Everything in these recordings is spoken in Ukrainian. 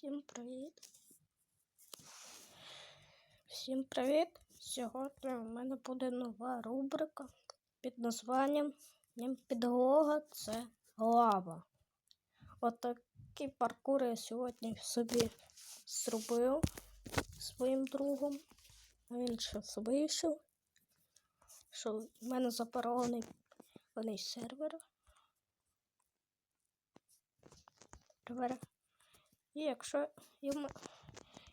Всім привіт. Всім привіт. Сьогодні у мене буде нова рубрика під названням «Нім Підлога це лава. Отакий паркур я сьогодні собі зробив своїм другом. Він щось вийшов. Що в мене запарований сервер. Сервер. І якщо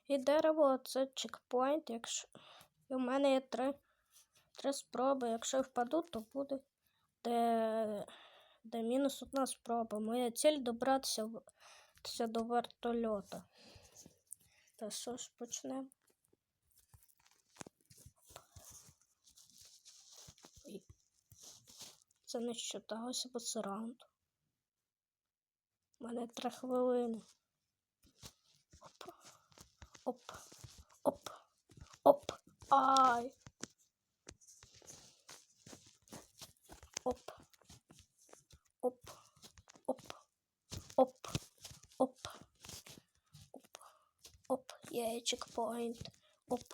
і, дерево це чекпоінт, якщо і в мене є три, три спроби. Якщо впаду, то буде де, де мінус одна спроба. Моя ціль добратися до вертольота. Та що ж почнемо? Це не считалося, бо це раунд. У мене три хвилини. Оп. Оп. Оп. Ай. Оп. Оп. Оп. Оп. Оп. Оп. Оп. Є чекпоінт. Оп.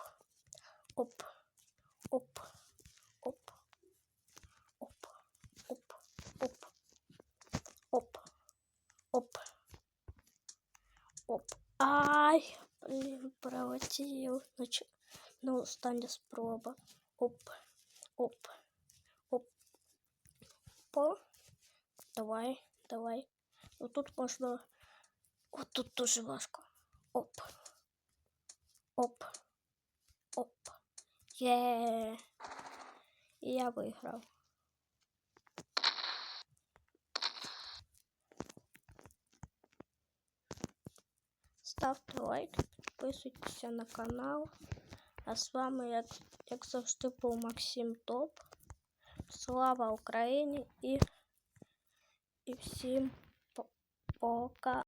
Оп. Оп. Оп. Оп. Оп. Оп. Оп. Оп. Оп. Ай! Блін, пролетів. Значить, ну, остання спроба. Оп. Оп. Оп. По. Давай, давай. Ну тут можна. От тут дуже важко. Оп. Оп. Оп. Є. І я виграв. Ставте лайк, підписуйтеся на канал. А з вами, як, як завжди, був Максим Топ. Слава Україні і, і всім по- пока.